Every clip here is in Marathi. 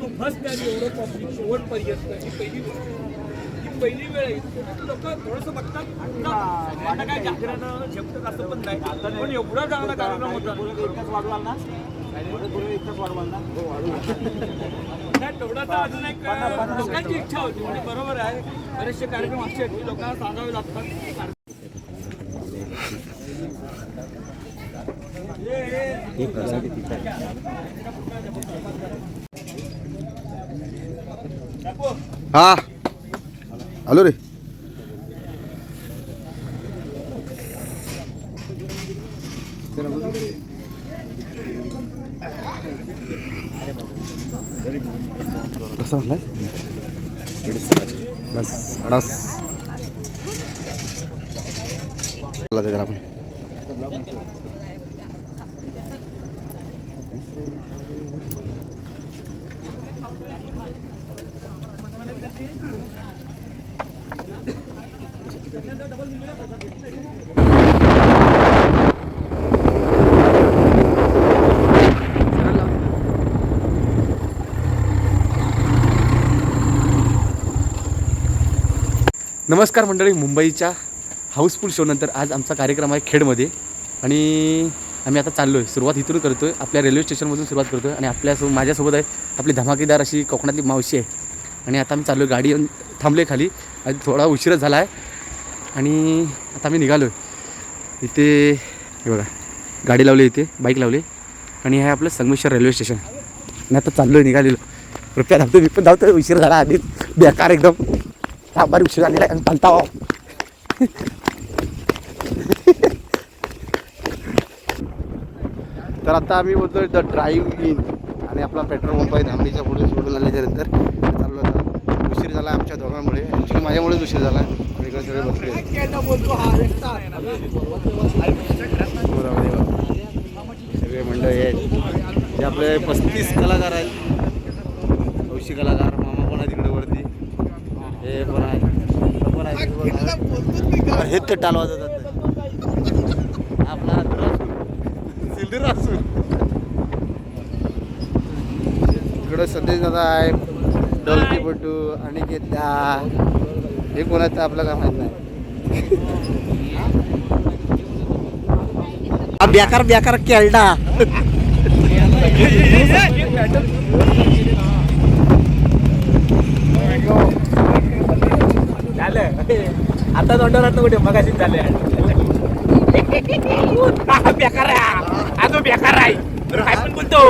तो फर्स्ट टाइम एवढं पब्लिक शेवटपर्यंत ही पहिली गोष्ट. ही पहिली वेळ आहे. लोक थोडंसं बघतात. आता काय जागरण झेपतं असं पण नाही. पण एवढा चांगला कार्यक्रम होता. नाही तेवढा तर अजून एक लोकांची इच्छा होती. म्हणजे बरोबर आहे. बरेचसे कार्यक्रम असे आहेत की लोकांना सांगावे लागतात. हा आलो रे कसा म्हणलाय बस अडास चला त्याच्यात आपण नमस्कार मंडळी मुंबईच्या हाऊसफुल शोनंतर आज आमचा कार्यक्रम आहे खेडमध्ये. आणि आम्ही आता चाललो आहे सुरुवात इथून करतो आहे आपल्या रेल्वे स्टेशनमधून सुरुवात करतो आहे आणि आपल्यासो माझ्यासोबत आहे आपली धमाकेदार अशी कोकणातली मावशी आहे. आणि आता आम्ही चाललो आहे गाडी येऊन थांबले खाली. आणि थोडा उशीर झाला आहे आणि आता आम्ही निघालो आहे इथे हे बघा गाडी लावली इथे बाईक लावली. आणि हे आहे आपलं संगमेश्वर रेल्वे स्टेशन आणि आता चाललो आहे निघालेलो. रुपया धावतो मी पण धावतो उशीर झाला आधीच बेकार एकदम. बारी उशीर झालेला आहे. आणि चालता हो. तर आता आम्ही बोलतो द ड्राईव्ह इन आणि आपला पेट्रोल पंप आहे धामणीच्या पुढे सोडून आल्याच्यानंतर नंतर चाललो आता उशीर झाला आमच्या दोघांमुळे. ॲक्च्युली माझ्यामुळेच उशीर झाला. सगळे बसले हे सगळे मंडळी आहेत. जे आपले पस्तीस कलाकार आहेत. हौशी कलाकार मामा पण आहे तिकडे वरती. हे पण आहे पण आहे हे तर हेच तर जातात. आपला सिल्डर असून इकडं संदेश दादा आहे डोलकीपटू पटू अनिकेत हे कोणाचं आपलं काय माहीत नाही. हा बेकार बेकार केलडा. झालं. आता तोंडावर कुठे? मगाशी झाले. बेकार आहे. अजून बेकार आहे. काय पण बोलतो.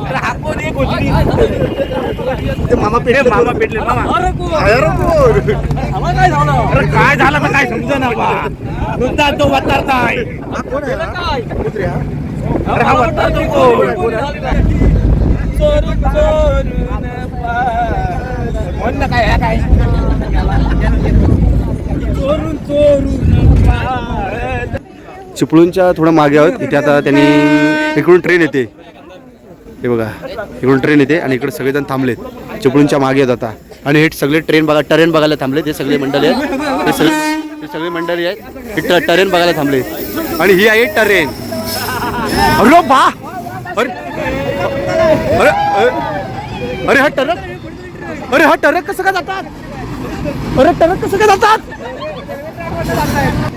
अरे हा कोण मामा ए, मामा पेटले मामा. पेट काय झालं? अरे काय झालं तर काय समजा ना बा? नुसता तो वतारताय. अरे हा वतारतो कोण? म्हण ना काय हा काय? चिपळूणच्या थोडं मागे आहोत. इथे आता त्यांनी इकडून ट्रेन येते. हे बघा इकडून ट्रेन येते आणि इकडे सगळेजण थांबलेत. चिपळूणच्या मागे आहेत आता. आणि हे सगळे ट्रेन बघा ट्रेन बघायला थांबले ते सगळे मंडळी आहेत. हे सगळे हे सगळे मंडळी आहेत. हे ट- ट्रेन बघायला थांबले आणि ही आहे ट्रेन अरे बा! अरे अरे अरे- अरे हा टरक अरे हा टरक कसं का जातात? अरे टरक कसं का जातात?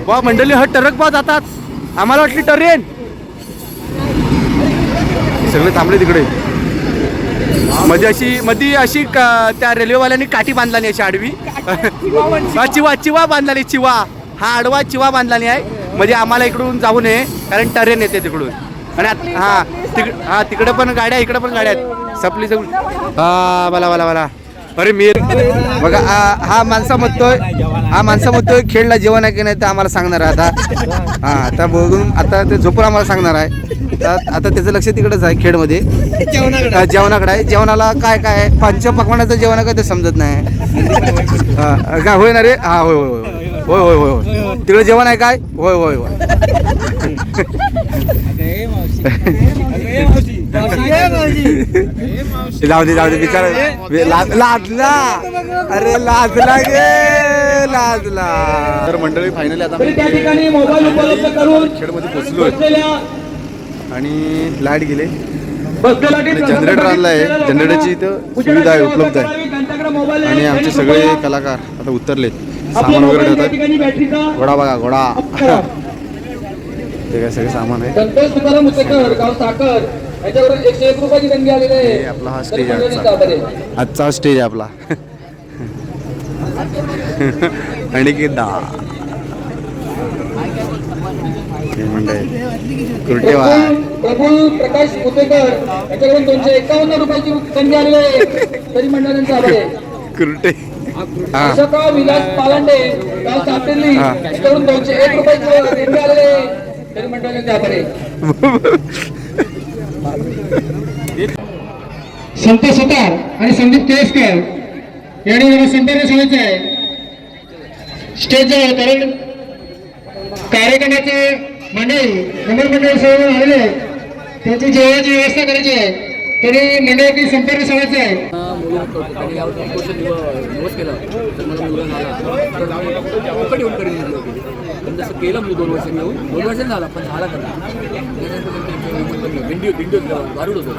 वा मंडळी हा टरक बा जातात. आम्हाला वाटली ट्रेन सगळे थांबले तिकडे. मध्ये अशी मध्ये अशी का- त्या रेल्वेवाल्यांनी काठी बांधलानी अशी आडवी. चिवा चिवा बांधलानी चिवा. हा आडवा चिवा बांधलानी आहे. म्हणजे आम्हाला इकडून जाऊ नये कारण ट्रेन येते तिकडून. आणि आत- हा तिक हा तिकडे पण गाड्या इकडे पण गाड्या आहेत. सपली सगळी हा मला मला मला अरे मी बघा हा- हा माणसा म्हणतोय हा माणसा म्हणतोय खेळला जेवण आहे की नाही ते आम्हाला सांगणार आहे आता. हा आता बघून आता ते झोपून आम्हाला सांगणार आहे. आता त्याचं लक्ष तिकडेच आहे खेळमध्ये हा, जेवणाकडे आहे. जेवणाला काय काय आहे? पंचपक्वानाचं जेवण आहे का ते समजत नाही. काय होय ना रे? हा होय होय होय. होय होय होय होय. तिकडे जेवण आहे काय? होय होय होय. जाऊ दे जाऊ दे बिचारा. लाज- लाजला. अरे लाजला गे लाजला. तर मंडळी फायनली आता तरी त्या ठिकाणी मोबाईल उपलब्ध करून खेळमध्ये पोचलोय बसलेल्या आणि लाइट गेले. जनरेटर आणलं आहे जनरेटरची इथं सुविधा आहे उपलब्ध आहे. आणि आमचे सगळे कलाकार आता उतरलेत. सामान वगैरे ठेवतात. घोडा बघा घोडा. ते काय सगळे सामान आहे. संतोष तुकाराम मुसेकर गाव साखर याच्यावर एकशे एक रुपयाची देणगी आलेली आहे आपला हा स्टेज आजचा. स्टेज आपला. आणि की दा हे मंडळ कुर्टेवा प्रफुल्ल प्रफुल्ल प्रकाश मुसेकर याच्याकडून दोनशे एकावन्न रुपयाची देणगी आलेली आहे तरी मंडळींचा आभार आहे. कुर्टे. अशोका विलास पालांडे हा. याच्याकडून दोनशे एक रुपयाची आलेली आहे तरी मंडळींचा आभार आहे. संतोष सुतार आणि संदीप केळसकर यांनी मला संपर्क सोडायचं आहे. स्टेज जवळ कारण कार्यक्रमाचे मंडळी नंबर मंडळी सोडून आलेले आहेत. त्यांची जेवणाची व्यवस्था करायची आहे तरी मंडळातील संपर्क सोडायचा आहे. त्यांनी तर मला मुलं झाला. केलं मी दोन वर्षांनी येऊन. दोन वर्षांनी झाला पण झाला करा दिंडी दिंडी वारूड होतो.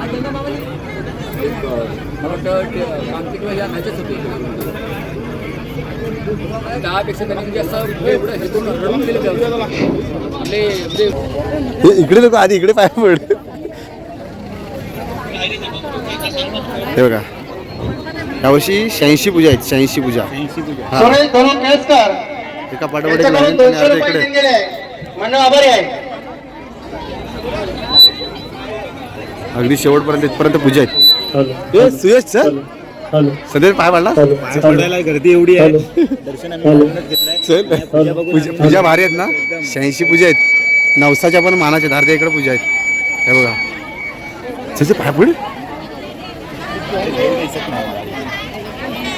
एक मला वाटतं ते किंवा या होते. त्यापेक्षा त्यांनी म्हणजे असं एवढं हे करून रडून गेले आपले म्हणजे इकडे लोक आधी इकडे पाय पड हे बघा. यावर्षी शहाऐंशी पूजा आहेत शहाऐंशी पूजा. हा धनु केळसकर एका पाठोपाठ दोनशे रुपये आहे आभारी आहे. अगदी शेवटपर्यंत इथपर्यंत पूजा आहेत ए, सुयश सर सध्या पाय पाडला गर्दी एवढी आहे. चल पूजा पूजा भारी आहेत ना? शहाऐंशी पूजा आहेत. नवसाच्या पण मानाच्या धारच्या इकडे पूजा आहेत. हे बघा. त्याचे पाय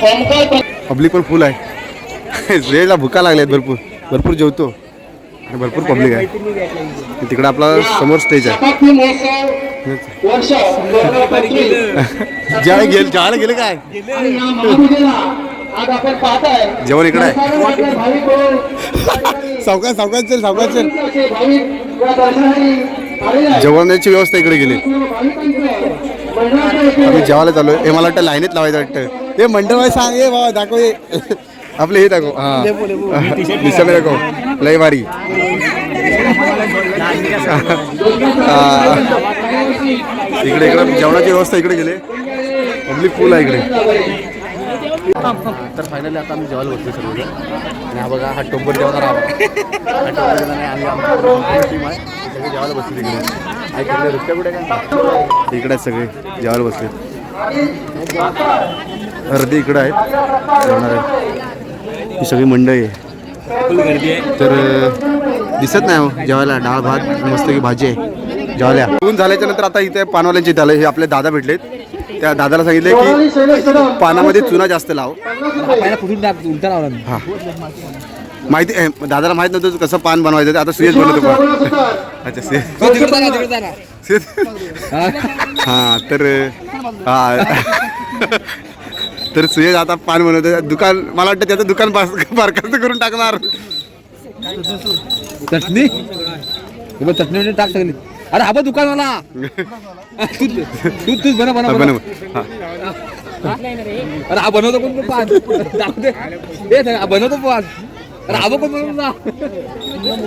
ओमकार पब्लिक पण फुल आहे. वेळेला भुका लागल्यात भरपूर. भरपूर जेवतो. आणि भरपूर पब्लिक आहे. तिकडे आपला समोर स्टेज आहे. ज्याला गेले ज्याला गेलं काय? जेवण इकडे आहे. सर्वांचे सावकाश सावकाश चल सावकाश चल. जेवणाची व्यवस्था इकडे गेली. आम्ही जेवायला चालू हे मला वाटतं लाईनीत लावायचं वाटतं. हे मंडळ वाईज सांग हे बाबा दाखव आपले हे दाखव हा. दिसत दाखव लय भारी. इकडे इकडे जेवणाची व्यवस्था इकडे गेले पब्लिक फुल आहे इकडे. तर फायनली आता आम्ही जेवायला बसलो सर्व आणि हा बघा हा टोपर जेवणार हा आहे आम्ही टीम आहे. सगळे जेवायला बसले तिकडे आहे तिकडे रस्त्या कुठे काय? इकडे सगळे जेवायला बसले अर्धी इकडे आहेत. जेवणार आहेत. ही सगळी मंडळी आहे. तर दिसत नाही हो जेवायला. डाळ भात मस्त की भाजी आहे. जेवायला जेवून झाल्याच्यानंतर आता इथे पानवाल्यांचे आले हे आपले दादा भेटलेत. त्या दादाला सांगितले की पानामध्ये चुना जास्त लाव. हा. माहिती दादाला माहीत नव्हतं कसं पान बनवायचं ते. आता सुयश बनवतो सुतार अच्छा सुयश. हा तर हा. तर सुयश आता पान बनवतो दुकान मला वाटतं त्याचं दुकान बार- बारकाचं करून टाकणार. चटणी? चटणी टाक सगळी. अरे हा दुकानवाला. तू तू तूच बनव बनव हा, बनव. अरे हा बनवतो कोण हा बनवतो पान. अरे हा कोण बनवतो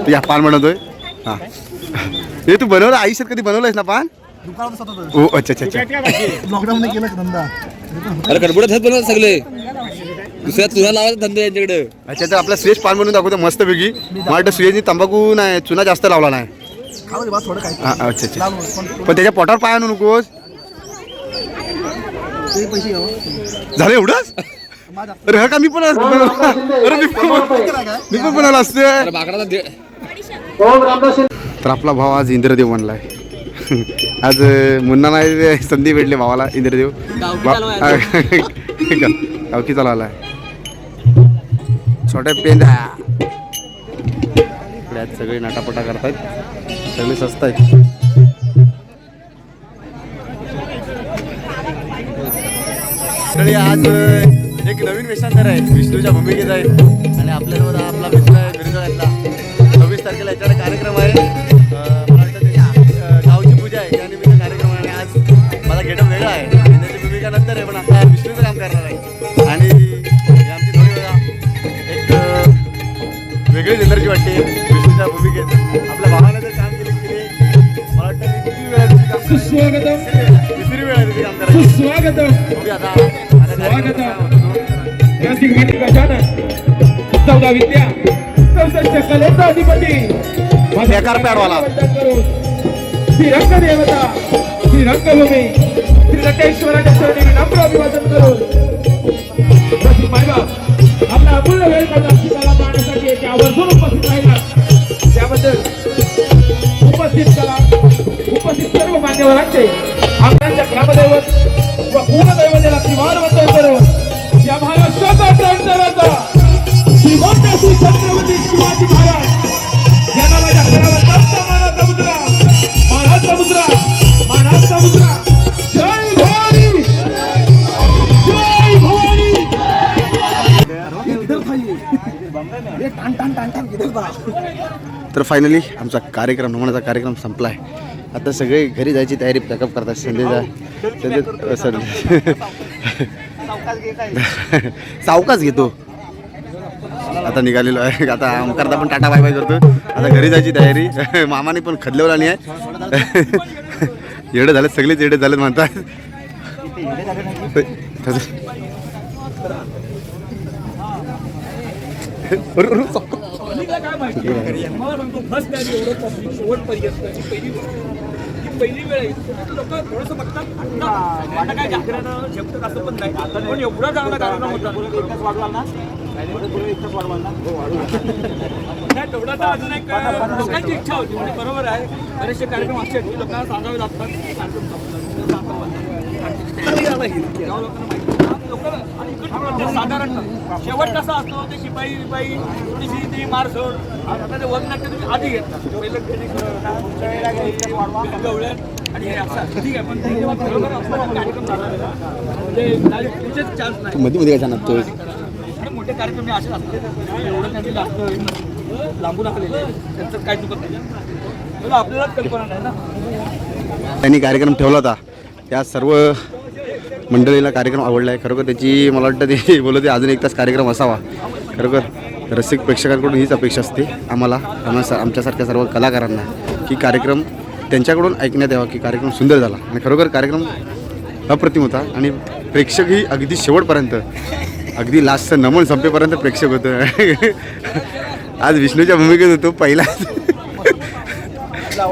ते या पान बनवतोय हा. हे तू बनवलं? आयुष्यात कधी बनवलंयस ना पान? हो अच्छा अच्छा अच्छा. अरे कडबडत आहेत बनवत सगळे. दुसऱ्या चुना लावायचा धंदा यांच्याकडे. अच्छा तर आपला सुयश पान बनवून दाखवतो मस्त पैकी मला वाटतं सुयशनी तंबाखू नाही चुना जास्त लावला नाही. हा, अच्छा अच्छा. पण त्याच्या पोटावर पाय आणू नकोस. झालं एवढंच? अरे हा का मी पण? अरे मी पण मी पण बनवलं असते अरे बाकडाचा दे तर आपला भाव आज इंद्रदेव बनलाय. आज मुन्ना नाही संधी भेटले भावाला इंद्रदेव. गावकी चालवलाय छोट्या पेंदा इकडे आज सगळे नाटापटा करतायत. सगळे स्वस्त आहेत. आज एक नवीन वेषांतर आहे. विष्णूच्या भूमिकेत आहे. आणि आपल्याबरोबर आपला मित्र आहे बिरजवाड्यातला सव्वीस तारखेला याच्याकडे कार्यक्रम आहे. वेगळीच एनर्जी वाटते विष्णूच्या भूमिकेत. आपल्या जर काम केलं की ते मला वाटतं किती वेळा? सुस्वागतम. तिसरी वेळ? आहे तुम्ही काम सुस्वागतम. आता. गजानन चौदा विद्या चौसष्ट कलेचा अधिपती बेकार पॅडवाला. श्रीरंग देवता श्री चरणी विनम्र अभिवादन करून. आपला अमूल्य वेळ करण्यासाठी येथे आवर्जून उपस्थित राहिलात त्याबद्दल उपस्थित कला उपस्थित सर्व मान्यवरांचे आमच्या ग्रामदैवत व पूर्ण कुलदैवतेला त्रिवार वंदन फायनली आमचा कार्यक्रम नमनाचा कार्यक्रम संपला आहे आता सगळे घरी जायची तयारी पॅकअप करतात. संदेशा संजय सर सावकाच घेतो. आता निघालेलो आहे. आता करता पण टाटा बाय बाय करतो आता घरी जायची तयारी. मामाने पण खदलवला नाही आहे. येडे झाले सगळेच येडे झालेत म्हणतात. अरे, अरे, पब्लिकला काय माहिती? मला सांगतो फर्स्ट टाइम एवढं पब्लिक शेवटपर्यंत ही पहिली ही पहिली वेळ आहे. लोक थोडंसं बघतात. ना, आता काय जागरण झेपतं असं पण नाही. पण एवढा चांगला कार्यक्रम होता नाही तेवढा तर अजून एक लोकांची इच्छा होती. म्हणजे बरोबर आहे. बरेचसे कार्यक्रम असे आहेत लोकांना सांगावे लागतात. कार्यक्रम. सांगावं लोकांना माहिती. लोकं आणि इकडे साधारण. शेवट कसा असतो ते शिपाई विपाई थोडीशी ती मारसोड आता ते वजनाट्य तुम्ही आधी घेतात पहिलं आणि हे असं ठीक आहे पण ते जेव्हा बरोबर असताना कार्यक्रम झाला ना, म्हणजे चान्स नाही. मध्ये मध्ये काय मोठे कार्यक्रम हे असे असते एवढं त्यांनी जास्त लांबून आलेले त्यांचं काय चुकत नाही. आपल्यालाच कल्पना नाही ना. त्यांनी कार्यक्रम ठेवला होता. त्या सर्व मंडळीला कार्यक्रम आवडला आहे खरोखर त्याची मला वाटतं ते बोलत अजून एक तास कार्यक्रम असावा. खरोखर रसिक प्रेक्षकांकडून हीच अपेक्षा असते आम्हाला आम्हाला स- आमच्यासारख्या सर्व कलाकारांना की कार्यक्रम त्यांच्याकडून ऐकण्यात यावा की कार्यक्रम सुंदर झाला. आणि खरोखर कार्यक्रम अप्रतिम होता. आणि प्रेक्षकही अगदी शेवटपर्यंत अगदी लास्टचं नमन संपेपर्यंत प्रेक्षक होतं. आज विष्णूच्या भूमिकेत होतो पहिला.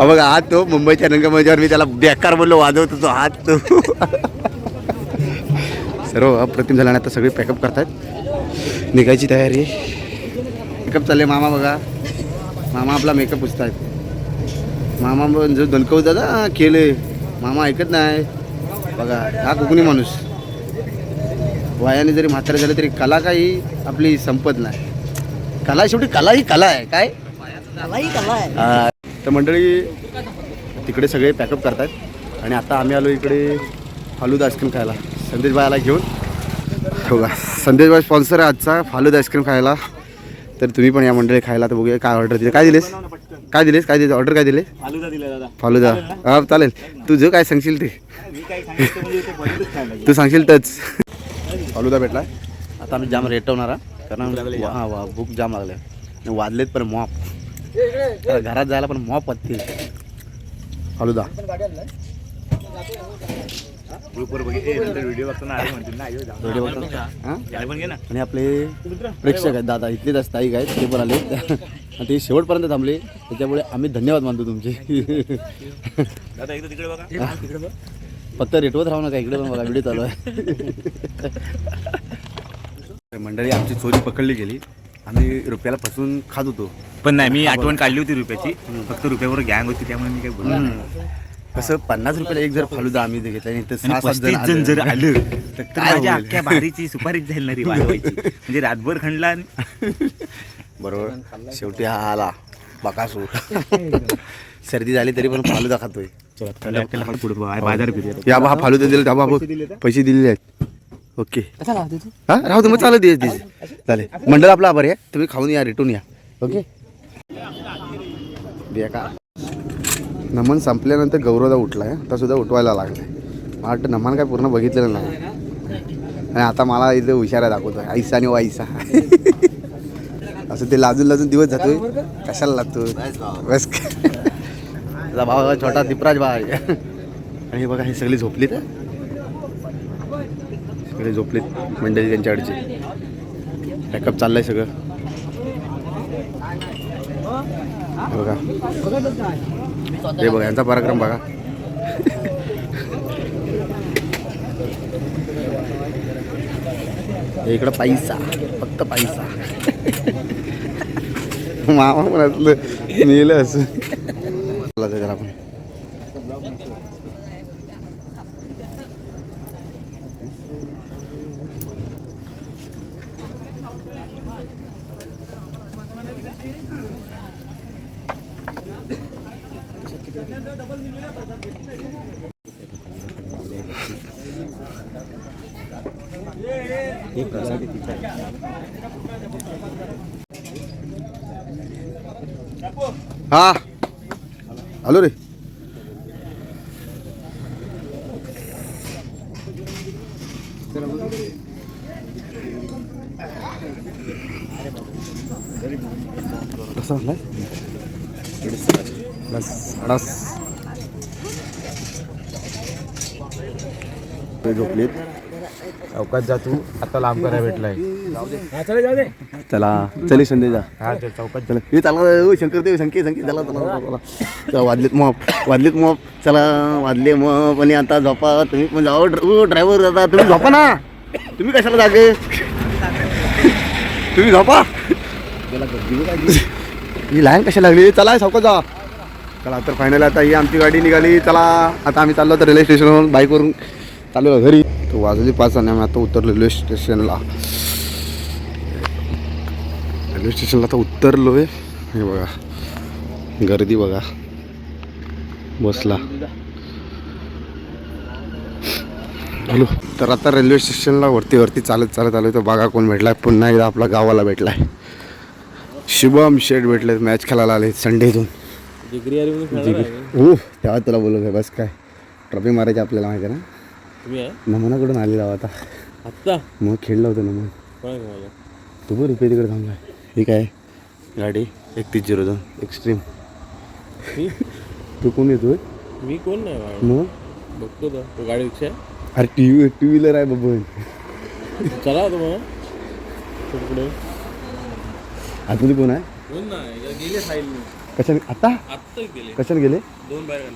बघा हात तो मुंबईच्या रंगमंचावर मी त्याला बेकार बोललो वाजवत तो हात तो. सर्व अप्रतिम झाला आणि आता सगळे पॅकअप करतात निघायची तयारी. मेकअप चालले मामा बघा. मामा आपला मेकअप पुसतायत. मामा पण जो दणकवतात ना केले. मामा ऐकत नाही. बघा हा कोकणी माणूस. वयाने जरी म्हातारे झाले तरी कला काही आपली संपत नाही. कला शेवटी कला ही कला आहे. काय? हा. तर मंडळी तिकडे सगळे पॅकअप करतात आणि आता आम्ही आलो इकडे फालुदा आईस्क्रीम खायला. संदेशबाईला घेऊन. हो का? संदेशबाई स्पॉन्सर आहे आजचा फालुदा आईस्क्रीम खायला. तर तुम्ही पण या मंडळी खायला तर बघूया काय ऑर्डर दिले. काय दिलेस? काय दिलेस? काय दिले ऑर्डर काय दिले? फालुदा दिला दादा. फालुदा. हा चालेल. तुझं काय सांगशील ते. मी काय सांगितलं म्हणजे ते लागेल. तू सांगशील तच. फालुदा भेटला आता आम्ही जाम रेटवणार. कारण हा वा भूक जाम लागल्या वाजलेत पण मॉप घरात जायला पण मॉप वाजते फालुदा. ग्रुपवर बघितले नंतर व्हिडिओ बघताना आले म्हणतील ना. आयो जाऊ. व्हिडिओ बघतात हां? याला पण घे ना. आणि आपले प्रेक्षक आहेत दादा इथलेच असतात आहेत ते पण आले आणि ते शेवटपर्यंत थांबले त्याच्यामुळे आम्ही धन्यवाद मानतो तुमचे. दादा एकदा तिकडे बघा. तिकडे बघ फक्त रेटवत राहू नका इकडे पण बघा व्हिडिओ चालू आहे. मंडळी आमची चोरी पकडली गेली. आम्ही रुपयाला फसवून खात होतो. पण नाही मी आठवण काढली होती रुपयाची. फक्त रुपयावर गँग होती त्यामुळे मी काय बोललो नाही. कसं पन्नास रुपयाला एक जर फालुदा आम्ही घेतला आणि इथं सहा सात पस्तीस जण जण जर आले. तर काय माझ्या होईल? अख्ख्या भारीची सुपारीच जाईल ना रे म्हणजे रातभर खणला आणि बरोबर. शेवटी हा आला. बकासूर सर्दी झाली तरी पण फालुदा खातोय. बाजार फिरूया. या बा हा फालुदा दिला त्या बाबा पैसे दिलेले आहेत. ओके. हा? राहू दे मग चालत दे दे. चालेल. मंडळ आपला आभारी आहे. तुम्ही खाऊन या रिटून या. ओके? द्या का? नमन संपल्यानंतर गौरवदा उठला आहे आतासुद्धा उठवायला लागलं आहे मला वाटतं नमन काय पूर्ण बघितलेलं नाही. आणि आता मला इथे हुशारा दाखवतो आईसा आणि वाईसा असं ते लाजून लाजून दिवस जातोय. कशाला लागतो बस. त्याचा भाव छोटा दिपराज भाव आहे आणि हे बघा हे सगळे झोपलीत. सगळे झोपलीत मंडळी त्यांच्याकडचे. बॅकअप चाललंय सगळं. बघा. हे बघा यांचा पराक्रम बघा. इकडं पैसा फक्त पैसा. मामा म्हणातलं नेलं असं. आपण. हा. हॅलो रे. कसं म्हणलाय झोपलीत? चौकात जा तू. आता लांब करायला भेटलाय. चला चली संदेजा हा ते चौकात चला. हे चला ओ शंकरदेव शंके शंके चला चला चला, चला. चला वाजलेत मॉप वाजलेत मॉप. चला वाजले मॉप आणि आता झोपा. तुम्ही पण जाओ ड्रायव्हर दादा तुम्ही झोपा ना. तुम्ही कशाला जागे? तुम्ही झोपा. ही लाईन कशा लागली? चला सावका जा. चला तर फायनल आता ही आमची गाडी निघाली. चला आता आम्ही चाललो तर रेल्वे स्टेशनवरून बाईकवरून चाललो घरी. तो वाजली पाच आणि आम्ही आता उतरलो रेल्वे स्टेशनला. रेल्वे स्टेशनला आता उतरलो आहे. हे बघा गर्दी बघा. बसला. हॅलो. तर आता रेल्वे स्टेशनला वरती वरती चालत चालत आलो तर बघा कोण भेटलाय. पुन्हा एकदा आपला गावाला भेटलाय. शुभम शेठ भेटले मॅच खेळायला आले संडेतून हो तेव्हा तुला बोलू काय बस काय? ट्रॉफी मारायची आपल्याला माहिती आहे ना? तुम्ही आहे? नमनाकडून आलेला होता आत्ता? मग खेळला होता नमन कोणा घेऊन तू बरं रुपये तिकडे थांबलाय ही काय? गाडी. एकतीस झिरो दोन. एक्स्ट्रीम मी? तू कोण येतोय मी कोण नाही बाबा. मग? बघतो तर तो गाडी रिक्षा आहे? अरे टी व्ही टू व्हीलर आहे बबन चला होतो मग. पुढे. आतमध्ये कोण आहे? कोण नाही. गेले साईड कशाने? आता? आत्ता गेले. कशाने गेले? दोन बाहेर